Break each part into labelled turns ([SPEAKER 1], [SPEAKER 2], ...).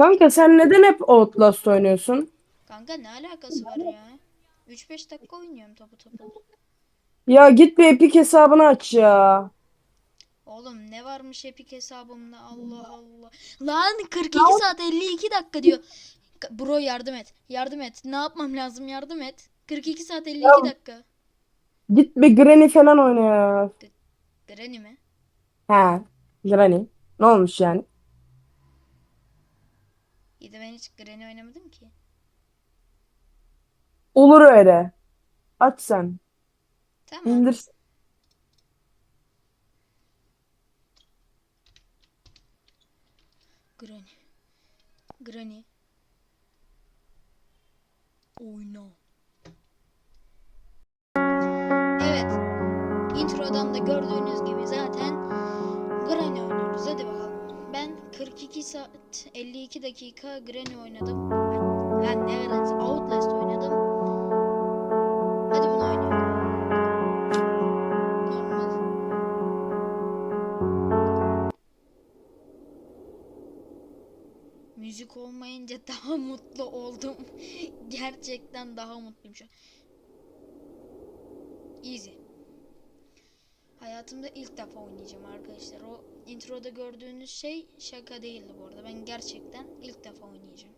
[SPEAKER 1] Kanka sen neden hep Outlast oynuyorsun?
[SPEAKER 2] Kanka ne alakası var ya? 3-5 dakika oynuyorum topu topu.
[SPEAKER 1] Ya git bir Epic hesabını aç ya.
[SPEAKER 2] Oğlum ne varmış Epic hesabımda Allah Allah. Lan 42 saat 52 dakika diyor. Bro yardım et. Yardım et. Ne yapmam lazım yardım et. 42 saat 52
[SPEAKER 1] Ya-
[SPEAKER 2] dakika.
[SPEAKER 1] Git bir Granny falan oyna ya.
[SPEAKER 2] Granny mi?
[SPEAKER 1] He. Granny. Ne olmuş yani?
[SPEAKER 2] İyi de ben hiç Granny oynamadım ki.
[SPEAKER 1] Olur öyle. Aç sen.
[SPEAKER 2] Tamam.
[SPEAKER 1] İndir.
[SPEAKER 2] Granny. Granny. Oyna. Evet. Introdan da gördüğünüz gibi zaten Granny oynuyoruz. Hadi bakalım. Ben 42 saat 52 dakika Granny oynadım. Lan ne Granny'si? Outlast oynadım. Hadi bunu oynayalım. Müzik olmayınca daha mutlu oldum. Gerçekten daha mutluyum şu an. Easy. Hayatımda ilk defa oynayacağım arkadaşlar. O introda gördüğünüz şey şaka değildi bu arada. Ben gerçekten ilk defa oynayacağım.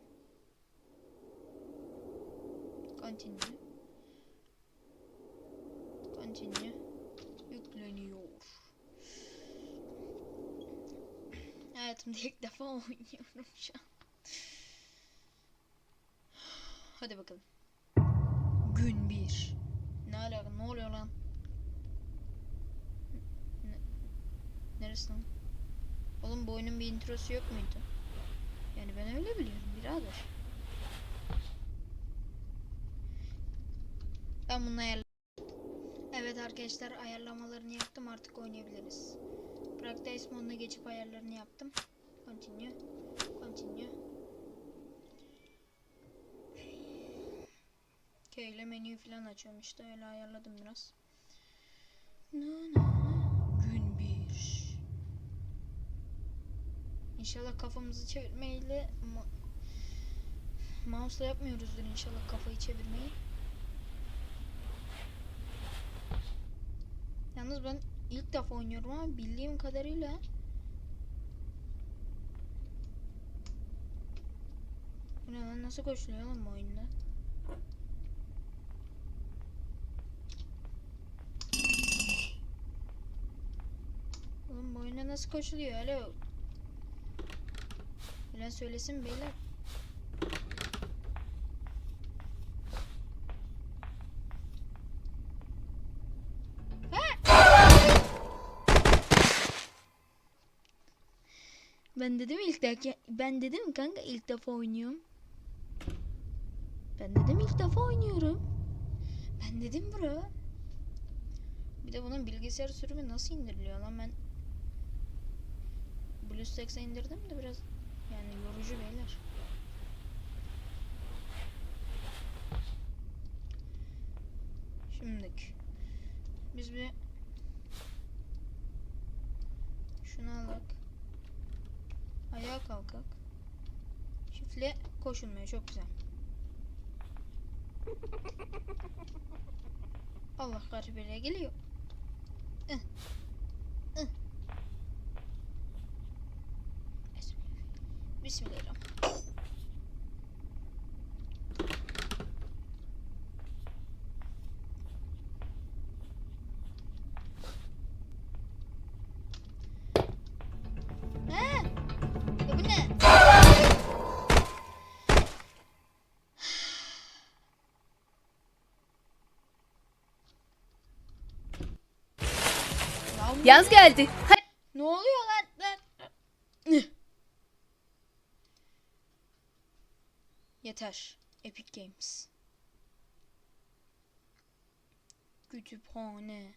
[SPEAKER 2] Continue. Continue. Yükleniyor. Hayatımda ilk defa oynuyorum şu an. Hadi bakalım. Gün 1. Ne alaka? Ne oluyor lan? Ne, neresi lan? Oğlum bu oyunun bir introsu yok muydu? Yani ben öyle biliyorum birader. Ben bunu ayarladım. Evet arkadaşlar ayarlamalarını yaptım artık oynayabiliriz. Practice moduna geçip ayarlarını yaptım. Continue. Continue. K ile menüyü falan açıyorum işte öyle ayarladım biraz. Na, na, İnşallah kafamızı çevirmeyle ma mouse'la yapmıyoruzdur inşallah kafayı çevirmeyi. Yalnız ben ilk defa oynuyorum ama bildiğim kadarıyla Bu ne lan nasıl koşuluyor lan bu oyunda? Oğlum bu oyunda nasıl koşuluyor? Alo. Bilen söylesin beyler. Ben dedim ilk defa ben dedim kanka ilk defa oynuyorum. Ben dedim ilk defa oynuyorum. Ben dedim bro. Bir de bunun bilgisayar sürümü nasıl indiriliyor lan ben BlueStacks'e indirdim de biraz yani yorucu beyler. Şimdilik biz bir şunu alak. Ayağa kalkak. Şifle koşulmuyor çok güzel. Allah garibeliğe geliyor. Ih. Bismillahirrahmanirrahim.
[SPEAKER 3] Yaz geldi. Hadi.
[SPEAKER 2] Ne oluyor lan? Yeter. Epic Games. Kütüphane.